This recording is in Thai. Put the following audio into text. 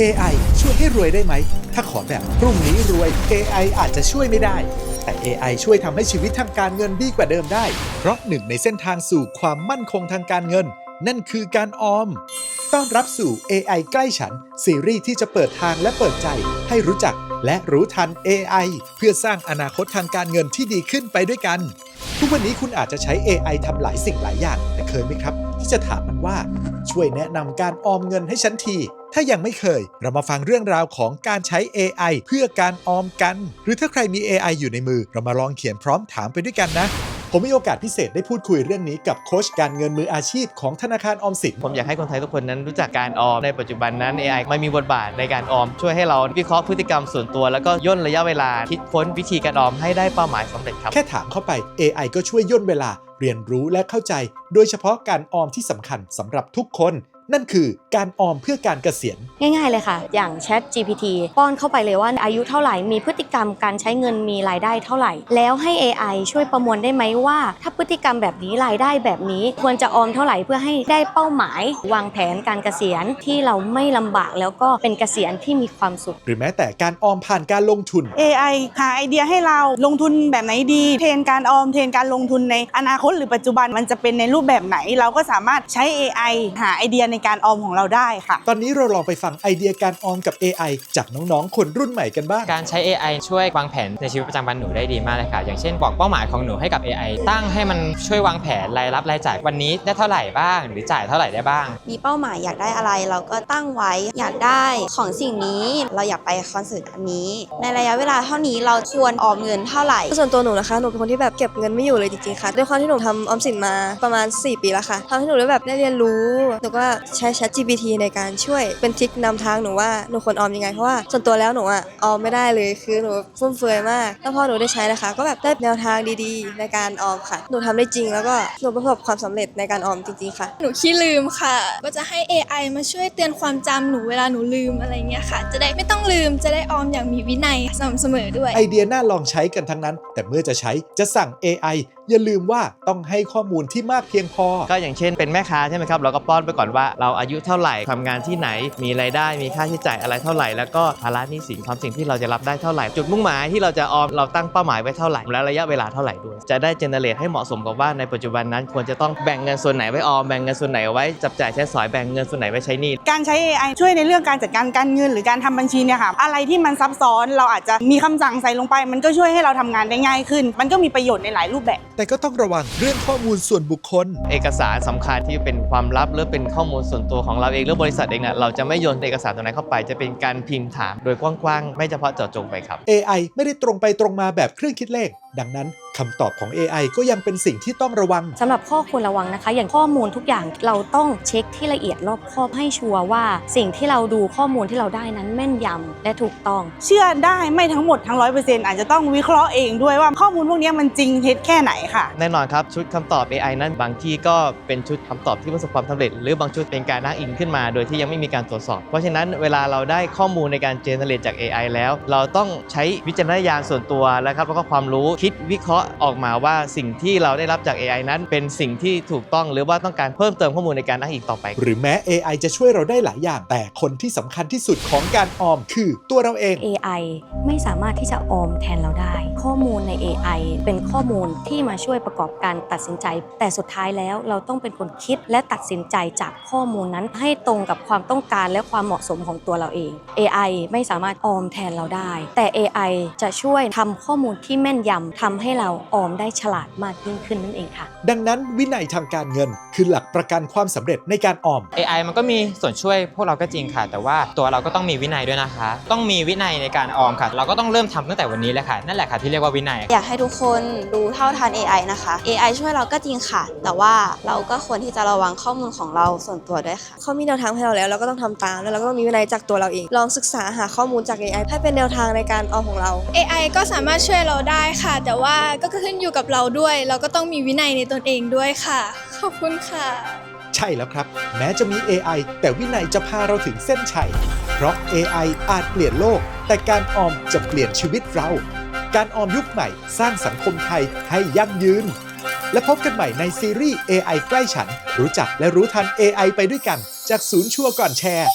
AI ช่วยให้รวยได้ไหม ถ้าขอแบบพรุ่งนี้รวย AI อาจจะช่วยไม่ได้ แต่ AI ช่วยทำให้ชีวิตทางการเงินดีกว่าเดิมได้ เพราะหนึ่งในเส้นทางสู่ความมั่นคงทางการเงิน นั่นคือการออม ต้อนรับสู่ AI ใกล้ฉัน ซีรีส์ที่จะเปิดทางและเปิดใจ ให้รู้จักและรู้ทัน AI เพื่อสร้างอนาคตทางการเงินที่ดีขึ้นไปด้วยกัน ทุกวันนี้คุณอาจจะใช้ AI ทำหลายสิ่งหลายอย่าง แต่เคยไหมครับ ที่จะถามมันว่า ช่วยแนะนำการออมเงินให้ฉันที ถ้ายังไม่เคย เรามาฟังเรื่องราวของการใช้ AI เพื่อการออมกัน หรือถ้าใครมี AI อยู่ในมือ เรามาลองเขียนพร้อมถามไปด้วยกันนะผมมีโอกาสพิเศษได้พูดคุยเรื่องนี้กับโค้ชการเงินมืออาชีพของธนาคารออมสินผมอยากให้คนไทยทุกคนนั้นรู้จักการออมในปัจจุบันนั้น AI ไม่มีบทบาทในการออม ช่วยให้เราวิเคราะห์พฤติกรรมส่วนตัว แล้วก็ย่นระยะเวลา คิดค้นวิธีการออมให้ได้เป้าหมายสำเร็จครับ แค่ถามเข้าไป AI ก็ช่วยย่นเวลาเรียนรู้และเข้าใจโดยเฉพาะการออมที่สำคัญสำหรับทุกคน นั่นคือการออมเพื่อการเกษียณ ง่ายๆเลยค่ะ อย่าง Chat GPT ป้อนเข้าไปเลยว่าอายุเท่าไหร่ มีพฤติกรรมการใช้เงินมีรายได้เท่าไหร่ แล้วให้ AI ช่วยประมวลได้ไหมว่า ถ้าพฤติกรรมแบบนี้รายได้แบบนี้ ควรจะออมเท่าไหร่เพื่อให้ได้เป้าหมาย วางแผนการเกษียณที่เราไม่ลำบากแล้วก็เป็นเกษียณที่มีความสุข หรือแม้แต่การออมผ่านการลงทุน AI หาไอเดียให้เราลงทุนแบบไหนดี เทรนการออมเทรนการลงทุนในอนาคตหรือปัจจุบันมันจะเป็นในรูปแบบไหน เราก็สามารถใช้ AI หาไอเดียในการออมของเราได้ค่ะ ตอนนี้เราลองไปฟังไอเดียการออมกับ AI จากน้องๆ คนรุ่นใหม่กันบ้าง การใช้ AI ช่วยวางแผนในชีวิตประจำวันหนูได้ดีมากเลยค่ะ อย่างเช่นบอกเป้าหมายของหนูให้กับ AI ตั้งให้มันช่วยวางแผนรายรับรายจ่ายวันนี้ได้เท่าไหร่บ้าง หรือจ่ายเท่าไหร่ได้บ้าง มีเป้าหมายอยากได้อะไรเราก็ตั้งไว้อยากได้ของสิ่งนี้เราอยากไปคอนเสิร์ตอันนี้ ในระยะเวลาเท่านี้เราควรออมเงินเท่าไหร่ส่วนตัวหนูนะคะหนูเป็นคนที่แบบเก็บเงินไม่อยู่เลยจริงๆค่ะด้วยความที่หนูทำออมสินมาประมาณ4 ปีแล้วค่ะทำให้หนูได้แบบได้เรียนรู้หนูก็ใช้ Chat GPT ในการช่วยเป็นทริคนำทางหนูว่าหนูควรออมยังไงเพราะว่าส่วนตัวแล้วหนูอะออมไม่ได้เลยคือหนูฟุ่มเฟือยมากแล้วพอหนูได้ใช้นะคะ ก็แบบได้แนวทางดีๆ ในการออมค่ะ หนูทำได้จริงแล้วก็หนูประสบความสำเร็จในการออมจริงๆค่ะ หนูขี้ลืมค่ะ ก็จะให้ AI มาช่วยเตือนความจำหนูเวลาหนูลืมอะไรเงี้ยค่ะ จะได้ไม่ต้องลืมจะได้ออมอย่างมีวินัยสม่ำเสมอด้วย ไอเดียน่าลองใช้กันทั้งนั้น แต่เมื่อจะใช้จะสั่ง AI อย่าลืมว่าต้องให้ข้อมูลที่มากเพียงพอ ก็อย่างเช่นเป็นแม่ค้าใช่ไหมครับเราก็ป้อนไปก่อนว่าเราอายุเท่าไหร่ทำงานที่ไหนมีรายได้มีค่าใช้จ่ายอะไรเท่าไหร่แล้วก็ภาระหนี้สินความสิ่งที่เราจะรับได้เท่าไหร่จุดมุ่งหมายที่เราจะออมเราตั้งเป้าหมายไว้เท่าไหร่และระยะเวลาเท่าไหร่ด้วยจะได้เจเนเรตให้เหมาะสมกับว่าในปัจจุบันนั้นควรจะต้องแบ่งเงินส่วนไหนไว้ออมแบ่งเงินส่วนไหนเอาไว้จับจ่ายใช้สอยแบ่งเงินส่วนไหนไว้ใช้หนี้การใช้ AI ช่วยในเรื่องการจัดการการเงินหรือการทำบัญชีเนี่ยค่ะอะไรที่มันซับซ้อนเราอาจจะมีคำสั่งใส่ลงไป มันก็ช่วยให้เราทำงานได้ง่ายขึ้น มันก็มีประโยชน์ในหลายรูปแบบ แต่ก็ต้องระวังเรื่องข้อมูลส่วนบุคคลเอกสารสำคัญที่เป็นความลับหรือเป็นข้อมูลส่วนตัวของเราเองหรือบริษัทเองเนี่ยเราจะไม่โยนเอกสารตรงนั้นเข้าไป จะเป็นการพิมพ์ถามโดยกว้างๆ ไม่เฉพาะเจาะจงไปครับ AI ไม่ได้ตรงไปตรงมาแบบเครื่องคิดเลข ดังนั้นคำตอบของ AI ก็ยังเป็นสิ่งที่ต้องระวัง สำหรับข้อควรระวังนะคะ อย่างข้อมูลทุกอย่างเราต้องเช็คที่ละเอียดรอบคอบให้ชัวร์ว่า สิ่งที่เราดูข้อมูลที่เราได้นั้นแม่นยำและถูกต้อง เชื่อได้ไม่ทั้งหมดทั้งร้อยเปอร์เซ็นต์อาจจะต้องวิเคราะห์เองด้วยว่าข้อมูลพวกนี้มันจริงเท็จแค่ไหนค่ะ แน่นอนครับ ชุดคำตอบ AI นั้นบางที่ก็เป็นชุดคำตอบที่ประสบความสำเร็จ หรือบางชุดเป็นการอ้างอิงขึ้นมา โดยที่ยังไม่มีการตรวจสอบ เพราะฉะนั้นเวลาเราได้ข้อมูลในการเจเนเรตจาก AI แล้ว เราต้องใช้วิจารณญาณส่วนตัวแล้วครับแล้วก็ความรู้คิดวิเคราะห์ออกมาว่าสิ่งที่เราได้รับจาก AI นั้น เป็นสิ่งที่ถูกต้องหรือว่าต้องการเพิ่มเติมข้อมูลในการอ้างอิงต่อไป หรือแม้ AI จะช่วยเราได้หลายอย่าง แต่คนที่สำคัญที่สุดของการออม คือตัวเราเอง AI ไม่สามารถที่จะออมแทนเราได้ ข้อมูลใน AI เป็นข้อมูลที่มาช่วยประกอบการตัดสินใจ แต่สุดท้ายแล้วเราต้องเป็นคนคิดและตัดสินใจจากข้อมูลนั้นให้ตรงกับความต้องการและความเหมาะสมของตัวเราเอง AI ไม่สามารถออมแทนเราได้ แต่ AI จะช่วยทำข้อมูลที่แม่นยำทำให้เราออมได้ฉลาดมากยิ่งขึ้นนั่นเองค่ะ ดังนั้นวินัยทางการเงินคือหลักประกันความสำเร็จในการออม AI มันก็มีส่วนช่วยพวกเราก็จริงค่ะ แต่ว่าตัวเราก็ต้องมีวินัยด้วยนะคะ ต้องมีวินัยในการออมค่ะ เราก็ต้องเริ่มทำตั้งแต่วันนี้เลยค่ะ นั่นแหละค่ะที่เรียกว่าวินัย อยากให้ทุกคนรู้เท่าทัน AI นะคะ AI ช่วยเราก็จริงค่ะ แต่ว่าเราก็ควรที่จะระวังข้อมูลของเราส่วนตัวด้วยค่ะเขามีแนวทางให้เราแล้วเราก็ต้องทำตามแล้วเราก็ต้องมีวินัยจากตัวเราเอง ลองศึกษาหาข้อมูลจาก AI ให้เป็นแนวทางในการออมของเรา AI ก็สามารถช่วยเราได้ค่ะแต่ว่าก็ขึ้นอยู่กับเราด้วย เราก็ต้องมีวินัยในตนเองด้วยค่ะ ขอบคุณค่ะ ใช่แล้วครับ แม้จะมี AI แต่วินัยจะพาเราถึงเส้นชัย เพราะ AI อาจเปลี่ยนโลก แต่การออมจะเปลี่ยนชีวิตเรา การออมยุคใหม่สร้างสังคมไทยให้ยั่งยืน และพบกันใหม่ในซีรีส์ AI ใกล้ฉัน รู้จักและรู้ทัน AI ไปด้วยกัน จากศูนย์ชัวร์ก่อนแชร์